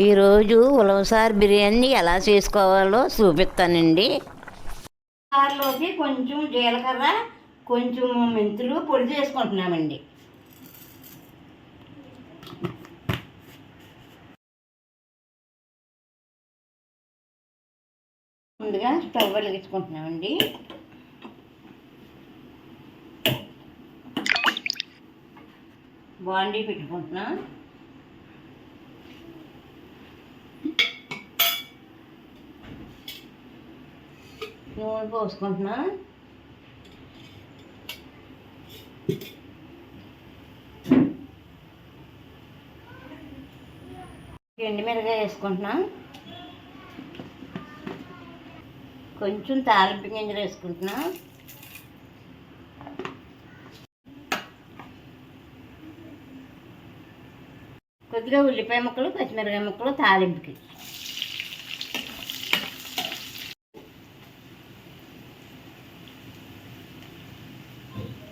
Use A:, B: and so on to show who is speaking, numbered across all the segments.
A: ఈరోజు ఉలవసారి బిర్యానీ ఎలా చేసుకోవాలో చూపిస్తానండి.
B: సార్లోకి కొంచెం జీలకర్ర కొంచెం మెంతులు పొడి చేసుకుంటున్నామండి. ముందుగా స్టవ్ వెలిగించుకుంటున్నామండి. బాండీ పెట్టుకుంటున్నాం. నూనె పోసుకుంటున్నా ఎండు మిరగా వేసుకుంటున్నా కొంచెం తాలింపు గింజలు వేసుకుంటున్నా కొద్దిగా ఉల్లిపాయ ముక్కలు పచ్చిమిరకాయ ముక్కలు తాలింపుకి.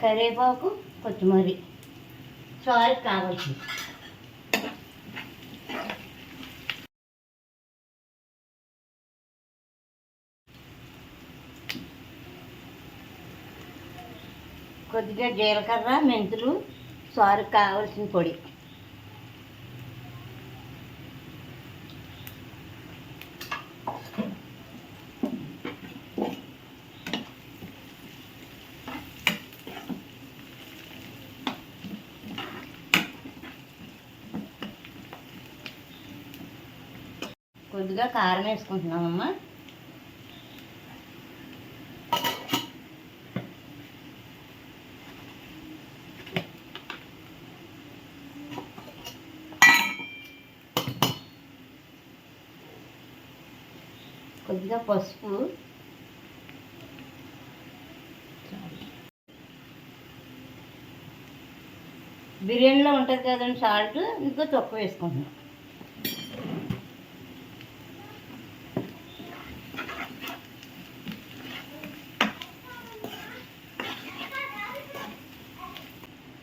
B: కరివేపాకు కొత్తిమీర. సాల్ట్ కావచ్చు. కొద్దిగా జీలకర్ర మెంతులు సారు కావాల్సిన పొడి. కొద్దిగా కారం వేసుకుంటున్నామమ్మా కొద్దిగా పసుపు. బిర్యానీలో ఉంటుంది కదండి సాల్ట్ ఇంకా తక్కువ వేసుకుంటున్నాం.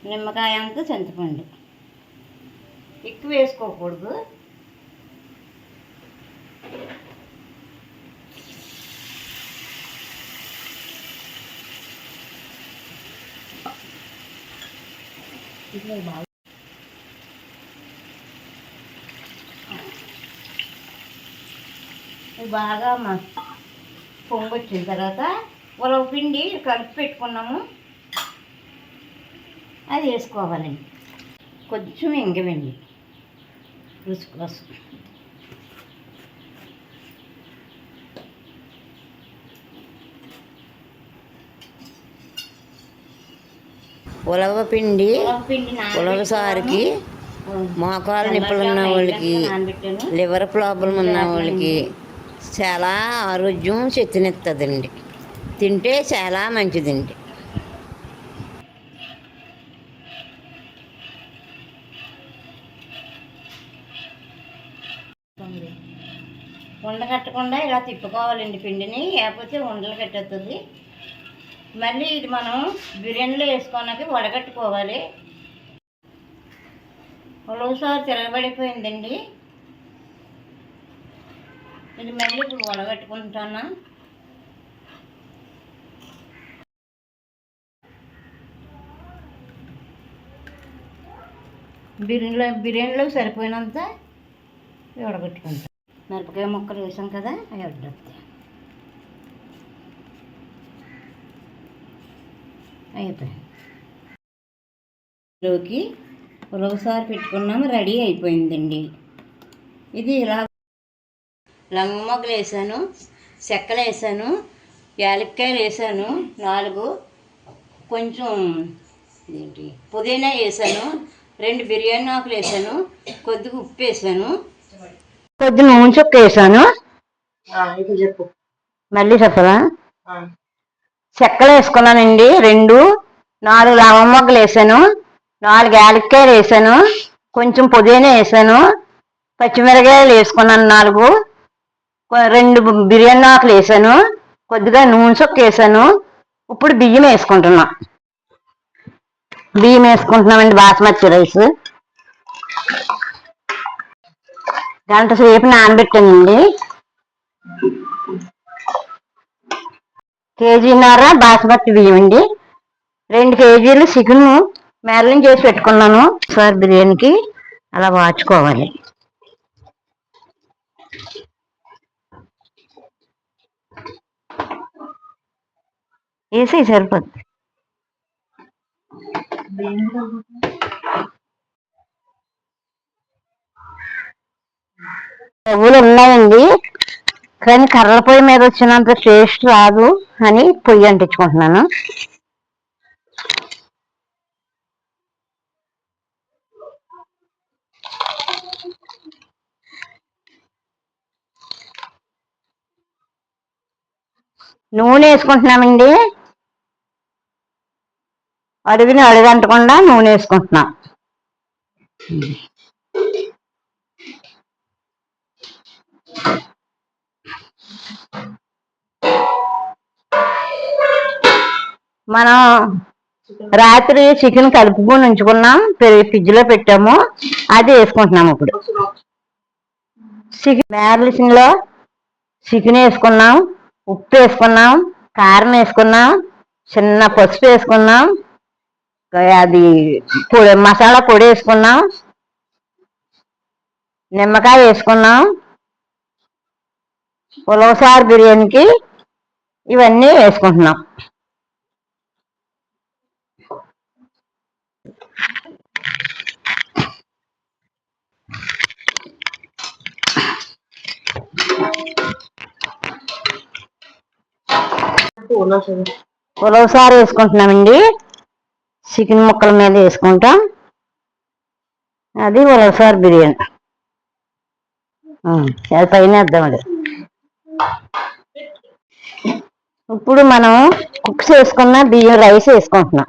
B: నిమ్మకాయ అంతా చింతపండు. ఎక్కువ వేసుకోకూడదు. బాగా మా తర్వాత ఉలవ పిండి కలిపి పెట్టుకున్నాము. అది వేసుకోవాలండి కొంచెం ఎంగవండి. రుచి కోసం
A: ఉలవ పిండి
B: ఉలవ
A: ఉలవసారికి మోకాలు నిప్పులు ఉన్న వాళ్ళకి లివర్ ప్రాబ్లం ఉన్న వాళ్ళకి చాలా ఆరోగ్యం శక్తినిస్తుందండి తింటే చాలా మంచిదండి.
B: ఉండ కట్టకుండా ఇలా తిప్పుకోవాలండి పిండిని లేకపోతే ఉండలు కట్టేస్తుంది మళ్ళీ ఇది మనం బిర్యానీలో వేసుకున్నాక వడగట్టుకోవాలి. ఒకసారి తిరగబడిపోయిందండి. ఇది మళ్ళీ ఇప్పుడు వడగట్టుకుంటాను బిర్యానీలో బిర్యానీలో సరిపోయినంత వడగట్టుకుంటాను మిరపకాయ ముక్కలు వేసాం కదా అవి వడ్డొస్తాయి అయిపోయింది. లోకి ఉలవసారి పెట్టుకున్నాము రెడీ అయిపోయిందండి. ఇది ఇలా లంగ మొగ్గలు వేసాను చెక్కలు వేసాను యాలక్కాయలు వేసాను నాలుగు కొంచెం ఏంటి పుదీనా వేసాను రెండు బిర్యానీ ఆకులు వేసాను కొద్దిగా ఉప్పు వేసాను. కొద్ది నూనె చుక్క వేసాను.
C: ఇప్పుడు చెప్పు.
B: మళ్ళీ చెప్పరా?
C: ఆ,
B: చెక్కలు వేసుకున్నానండి రెండు. నాలుగు లవం మొగ్గలు వేసాను. నాలుగు యాలక్కాయలు వేసాను. కొంచెం పుదీనా వేసాను. పచ్చిమిరకాయలు వేసుకున్నాను నాలుగు. రెండు బిర్యానీ ఆకులు వేసాను. కొద్దిగా నూనె చొక్క వేసాను. ఇప్పుడు బియ్యం వేసుకుంటున్నా. బియ్యం వేసుకుంటున్నామండి బాస్మతి రైస్. గంట సేపు నానబెట్టానండి. కేజీన్నర బాస్మతి బియ్యం అండి రెండు కేజీలు చికెన్ మ్యారినేట్ చేసి పెట్టుకున్నాను సార్ బిర్యానీకి. అలా వాచుకోవాలి. వేసి సరిపోద్ది. పువ్వులు ఉన్నాయండి. కానీ కర్రల పొయ్యి మీద వచ్చినంత టేస్ట్ రాదు అని పొయ్యి అంటించుకుంటున్నాను. నూనె వేసుకుంటున్నామండి. అడుగుని అడుగంటకుండా నూనె వేసుకుంటున్నాం. మనం రాత్రి చికెన్ కలుపుకొని ఉంచుకున్నాం ఫ్రిడ్జ్లో పెట్టాము అది వేసుకుంటున్నాం ఇప్పుడు. చికెన్ మ్యారినేషన్లో చికెన్ వేసుకున్నాం ఉప్పు వేసుకున్నాం కారం వేసుకున్నాం చిన్న పసుపు వేసుకున్నాం అది పొడి మసాలా పొడి వేసుకున్నాం నిమ్మకాయ వేసుకున్నాం ఉలవసారు బిర్యానీకి ఇవన్నీ వేసుకుంటున్నాం. ఉలవసారు వేసుకుంటున్నామండి. చికెన్ ముక్కల మీద వేసుకుంటాం. అది ఉలవసారు బిర్యానీ. అది పైన వేద్దామండి ఇప్పుడు మనం కుక్స్ వేసుకున్న బియ్యం రైస్ వేసుకుంటున్నాం.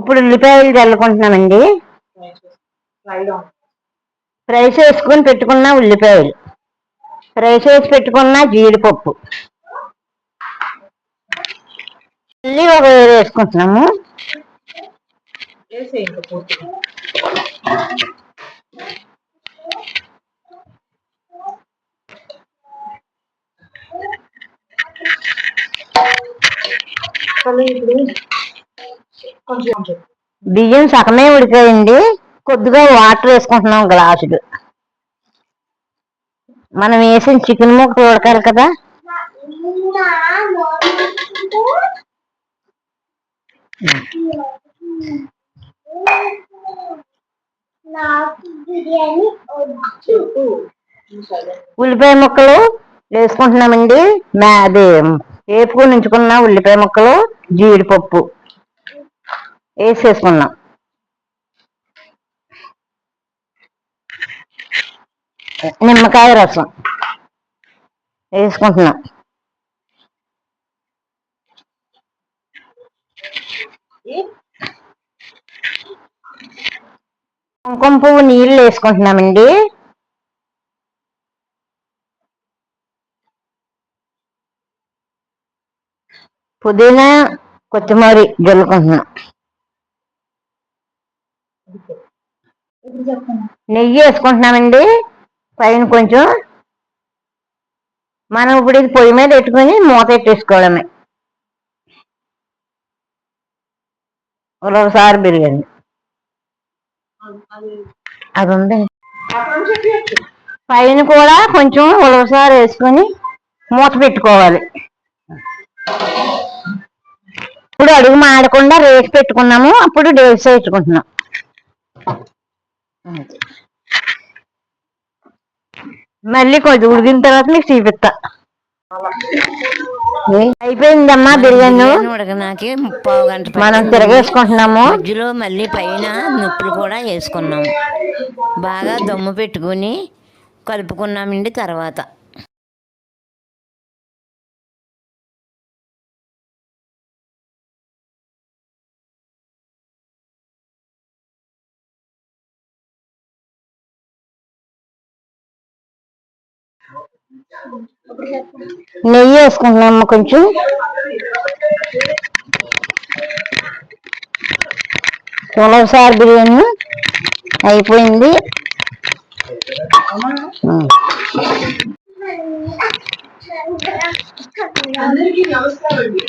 B: ఇప్పుడు ఉల్లిపాయలు చల్లుకుంటున్నామండి. ఫ్రై చేసుకుని పెట్టుకున్న ఉల్లిపాయలు. ఫ్రై చేసి పెట్టుకున్న జీడిపప్పు. మళ్ళీ ఒక వేరు వేసుకుంటున్నాము.
C: ఇప్పుడు
B: బియ్యం సగమే ఉడికాయండి. కొద్దిగా వాటర్ వేసుకుంటున్నాం గ్లాసులు. మనం వేసిన చికెన్ ముక్క ఉడకాలి కదా. ఉల్లిపాయ ముక్కలు వేసుకుంటున్నామండి. మా అది ఉంచుకున్న ఉల్లిపాయ ముక్కలు జీడిపప్పు. వేసేసుకున్నాం. నిమ్మకాయ రసం వేసుకుంటున్నాం. కుంకుమ పువ్వు నీళ్ళు వేసుకుంటున్నామండి. పుదీనా కొత్తిమీర జల్లుకుంటున్నాం
C: ఇప్పుడు చెప్పండి
B: నెయ్యి వేసుకుంటున్నామండి. పైన కొంచెం మనం ఇప్పుడు ఇది పొయ్యి మీద పెట్టుకుని మూత పెట్టేసుకోవడమే. ఒకసారి బిర్యానీ
C: అది
B: అది ఉంది పైన కూడా కొంచెం ఉలవసారు వేసుకొని మూత పెట్టుకోవాలి. ఇప్పుడు అడుగు మాడకుండా రేసి పెట్టుకున్నాము. అప్పుడు డేస్ పెట్టుకుంటున్నాం మళ్ళీ కొంచెం ఉడికిన తర్వాత మీకు చూపిస్తా. అయిపోయిందమ్మా బిర్యానీ.
A: ఉడకనాకి ముప్పావు గంట
B: మనం. తిరగేసుకుంటున్నాము.
A: మధ్యలో మళ్ళీ పైన నొప్పులు కూడా వేసుకున్నాం. బాగా దమ్ము పెట్టుకుని కలుపుకున్నామండి తర్వాత.
B: నెయ్యి వేసుకుంటున్నాము కొంచెం. పులవసారి బిర్యానీ అయిపోయింది.
C: అందరికీ నమస్కారం అండి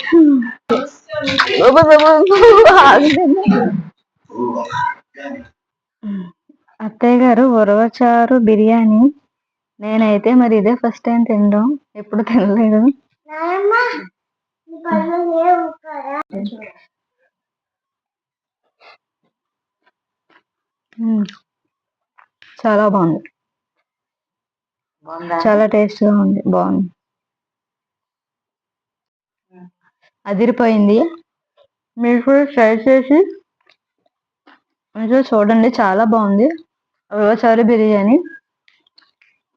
D: అత్తయ్య గారు ఉరవచారు బిర్యానీ. నేనైతే మరి ఇదే ఫస్ట్ టైం తినడం. ఎప్పుడు తినలేదు. చాలా బాగుంది. చాలా టేస్ట్గా ఉంది. బాగుంది. అదిరిపోయింది. మీరు కూడా ట్రై చేసి మీరు చూడండి. చాలా బాగుంది. ఉరవచారు బిర్యానీ.